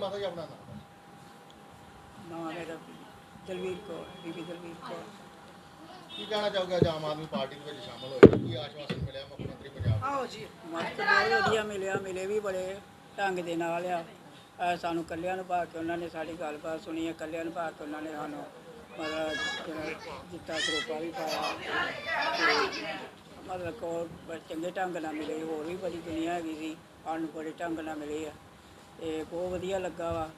ਮਾਤਾ ਜੀ ਆਪਣਾ ਨਾਮ? ਨਾਮ ਮੇਰਾ ਦਲਵੀਰ ਕੌਰ ਬੀਬੀ ਦਲਵੀਰ ਕੌਰ। ਕੀ ਕਹਿਣਾ ਚਾਹੋਗੇ ਅੱਜ ਆਮ ਆਦਮੀ ਪਾਰਟੀ ਦੇ ਵਿੱਚ ਸ਼ਾਮਲ ਹੋਏ? ਕੀ ਆਸ਼ਵਾਸਨ ਮਿਲਿਆ ਮੁੱਖ ਮੰਤਰੀ ਪੰਜਾਬ ਆਓ ਜੀ ਮਸਤ ਬਹੁਤ ਵਧੀਆ ਮਿਲਿਆ ਮਿਲੇ ਵੀ ਬੜੇ ਢੰਗ ਦੇ ਨਾਲ ਆ। ਅਹ ਸਾਨੂੰ ਕੱਲਿਆਂ ਨੂੰ ਪਾ ਕੇ ਉਹਨਾਂ ਨੇ ਸਾਡੀ ਗੱਲਬਾਤ ਸੁਣੀ ਹੈ ਕੱਲਿਆਂ ਨੂੰ ਪਾ ਕੇ ਉਹਨਾਂ ਨੇ ਸਾਨੂੰ ਮਤਲਬ ਜਿਹੜਾ ਜਿੱਤਾ ਸਰੂਪਾ ਵੀ ਪਾਇਆ। ਤੇ ਮਤਲਬ ਕੋ ਚੰਗੇ ਢੰਗ ਨਾਲ ਮਿਲੇ ਹੋਰ ਵੀ ਬੜੀ ਦੁਨੀਆ ਹੈਗੀ ਸੀ ਸਾਨੂੰ ਬੜੇ ਢੰਗ ਨਾਲ ਮਿਲੇ ਆ। ਤੇ ਬਹੁਤ ਵਧੀਆ ਲੱਗਾ ਵਾ।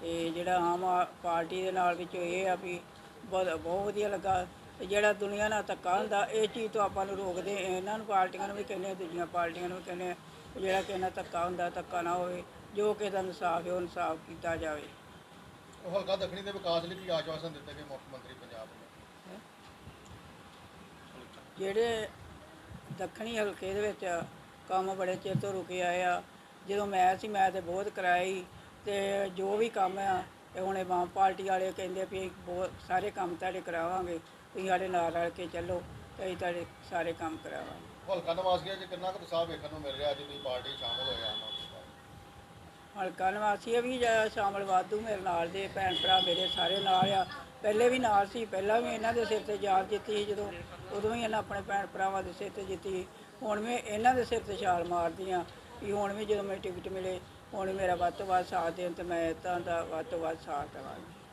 ਤੇ ਜਿਹੜਾ ਆਮ ਆ- ਪਾਰਟੀ ਦੇ ਨਾਲ ਵਿੱਚ ਇਹ ਆ ਵੀ ਬਹੁਤ ਬਹੁਤ ਵਧੀਆ ਲੱਗਾ। ਤੇ ਜਿਹੜਾ ਦੁਨੀਆ ਨਾਲ ਧੱਕਾ ਹੁੰਦਾ ਇਹ ਚੀਜ਼ ਤੋਂ ਆਪਾਂ ਨੂੰ ਰੋਕਦੇ ਇਹਨਾਂ ਨੂੰ ਪਾਰਟੀਆਂ ਨੂੰ ਵੀ ਕਹਿੰਦੇ ਦੂਜੀਆਂ ਪਾਰਟੀਆਂ ਨੂੰ ਵੀ ਕਹਿੰਦੇ ਜਿਹੜਾ ਕਿਸੇ ਨਾਲ ਧੱਕਾ ਹੁੰਦਾ ਧੱਕਾ ਨਾ ਹੋਵੇ। ਜੋ ਕਿਸੇ ਦਾ ਇਨਸਾਫ ਹੈ ਉਹ ਇਨਸਾਫ ਕੀਤਾ ਜਾਵੇ। ਉਹ ਹਲਕਾ ਦੱਖਣੀ ਦੇ ਵਿਕਾਸ ਲਈ ਕੀ ਆਸ਼ਵਾਸਨ ਦਿੱਤੇ ਗਏ ਮੁੱਖ ਮੰਤਰੀ ਪੰਜਾਬ ਨੂੰ? ਜਿਹੜੇ ਦੱਖਣੀ ਹਲਕੇ ਦੇ ਵਿੱਚ ਕੰਮ ਬੜੇ ਚਿਰ ਤੋਂ ਰੁਕੇ ਆਏ ਆ ਜਦੋਂ ਮੈਂ ਸੀ ਮੈਂ ਤੇ ਬਹੁਤ ਕਰਾਈ ਤੇ ਜੋ ਵੀ ਕੰਮ ਆ ਤੇ ਹੁਣ ਇਹ ਵਾਮ ਪਾਰਟੀ ਵਾਲੇ ਕਹਿੰਦੇ ਵੀ ਬਹੁਤ ਸਾਰੇ ਕੰਮ ਤੁਹਾਡੇ ਕਰਾਵਾਂਗੇ ਤੁਸੀਂ ਸਾਡੇ ਨਾਲ ਰਲ ਕੇ ਚੱਲੋ ਤੇ ਅਸੀਂ ਤੁਹਾਡੇ ਸਾਰੇ ਕੰਮ ਕਰਾਵਾਂਗੇ। ਹਲਕਾ ਨਵਾਜ਼ਗੀਆਂ 'ਚ ਕਿੰਨਾ ਕੁ ਉਤਸ਼ਾਹ ਵੇਖਣ ਨੂੰ ਮਿਲ ਰਿਹਾ ਅੱਜ ਤੁਸੀਂ ਪਾਰਟੀ ਸ਼ਾਮਲ ਹੋਏ ਆਮ ਆਦਮੀ ਪਾਰਟੀ ਹਲਕਾ ਨਿਵਾਸੀ ਵੀ ਜਾ- ਸ਼ਾਮਲ ਵਾਧੂ ਮੇਰੇ ਨਾਲ ਦੇ ਭੈਣ ਭਰਾ ਮੇਰੇ ਸਾਰੇ ਨਾਲ ਆ। ਪਹਿਲੇ ਵੀ ਨਾਲ ਸੀ ਪਹਿਲਾਂ ਵੀ ਇਹਨਾਂ ਦੇ ਸਿਰ ਤੇ ਜਾਨ ਜਿੱਤੀ ਸੀ ਜਦੋਂ ਉਦੋਂ ਵੀ ਇਹਨਾਂ ਆਪਣੇ ਭੈਣ ਭਰਾਵਾਂ ਦੇ ਸਿਰ ਤੇ ਜਿੱਤੀ ਹੁਣ ਵੀ ਇਹਨਾਂ ਦੇ ਸਿਰ ਤੇ ਛਾਲ ਮਾਰਦੀ ਆ ਵੀ ਹੁਣ ਵੀ ਜਦੋਂ ਮੈਨੂੰ ਟਿਕਟ ਮਿਲੇ, ਹੁਣ ਮੇਰਾ ਵੱਧ ਤੋਂ ਵੱਧ ਸਾਥ ਦੇਣ ਤੇ ਮੈਂ ਇੱਦਾਂ ਦਾ ਵੱਧ ਤੋਂ ਵੱਧ ਸਾਥ ਦੇਵਾਂਗੀ।